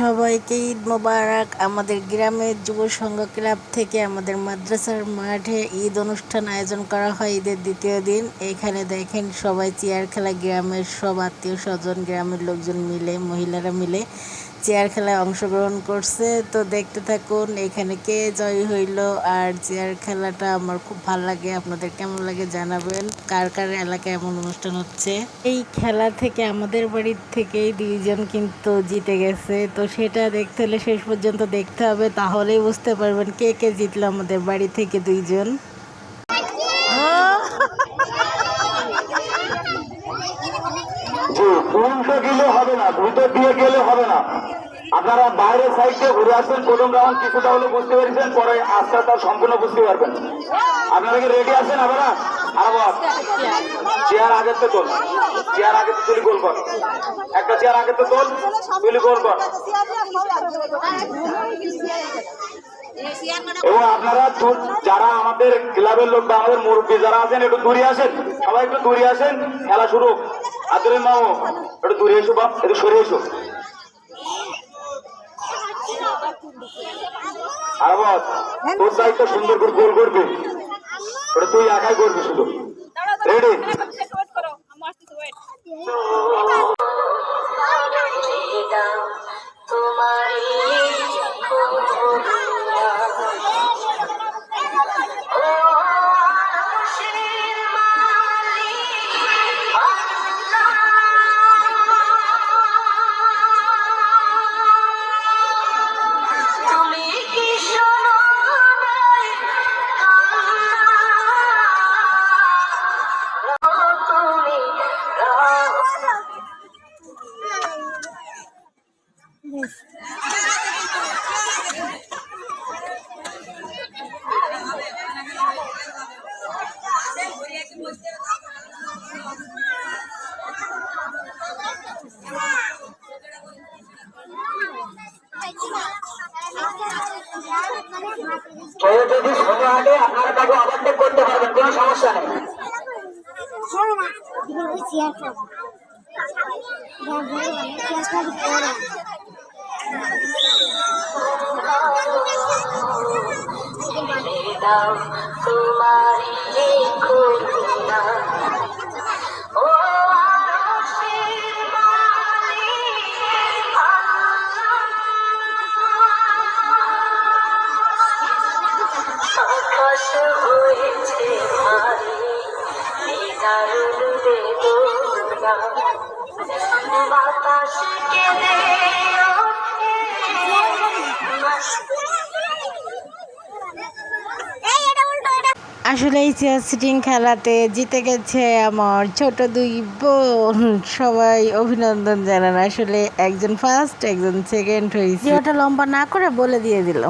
সবাইকে ঈদ মোবারক। আমাদের গ্রামের যুব সংঘ ক্লাব থেকে আমাদের মাদ্রাসার মাঠে ঈদ অনুষ্ঠান আয়োজন করা হয় ঈদের দ্বিতীয় দিন। এখানে দেখেন সবাই চেয়ার খেলা গ্রামের সব আত্মীয় স্বজন, গ্রামের লোকজন মিলে, মহিলারা মিলে চেয়ার খেলায় অংশগ্রহণ করছে। তো দেখতে থাকুন এখানে কে জয় হইল। আর চেয়ার খেলাটা আমার খুব ভালো লাগে। আপনাদের কেমন লাগে জানাবেন। কার কার এলাকায় এমন অনুষ্ঠান হচ্ছে? এই খেলা থেকে আমাদের বাড়ির থেকেই দুইজন কিন্তু জিতে গেছে। তো সেটা দেখতে হলে শেষ পর্যন্ত দেখতে হবে। তাহলেই বুঝতে পারবেন কে কে জিতলো আমাদের বাড়ি থেকে দুইজন। জি উল্টো গেলে হবে না ভিতর দিয়ে গেলে হবে না। আপনারা বাইরের সাইডে ঘুরে আসবেন, প্রথম রাউন্ড কিছুটা হলে বুঝতে পেরেছেন, পরে আস্তে আস্তে সম্পূর্ণ বুঝতে পারবেন। আপনারা কি রেডি আছেন আবার আবার চেয়ার আগের তো তোল, চেয়ার আগে তো তুলি গোল কর। একটা চেয়ার আগে তো তোল, তুলি গোল কর। এবং আপনারা যারা আমাদের ক্লাবের লোক বা আমাদের মুরব্বী যারা আছেন, একটু দূরে আসেন, সবাই একটু দূরে আসেন, খেলা শুরু আদরে মাও একটু দূরে এসো বাপ, একটু সরে এসো। আর বাপ, তোর দায়িত্ব সুন্দর করে গোল করবে। ওটা তুই একাই করবি শুধু। রেডি কেউ যদি সোজা হাঁটে আপনারা তাকে করতে পারবেন কোনো সমস্যা নেই। দাও তোমারি করুণা ও। আকাশ হয়েছে ভারী নিদারুণ বেদনা বাতাস কেঁদে আসলে এই সিটিং খেলাতে জিতে গেছে আমার ছোট দুই বোন। সবাই অভিনন্দন জানান, আসলে একজন ফার্স্ট একজন সেকেন্ড হয়েছে। ওটা লম্বা না করে বলে দিয়ে দিল।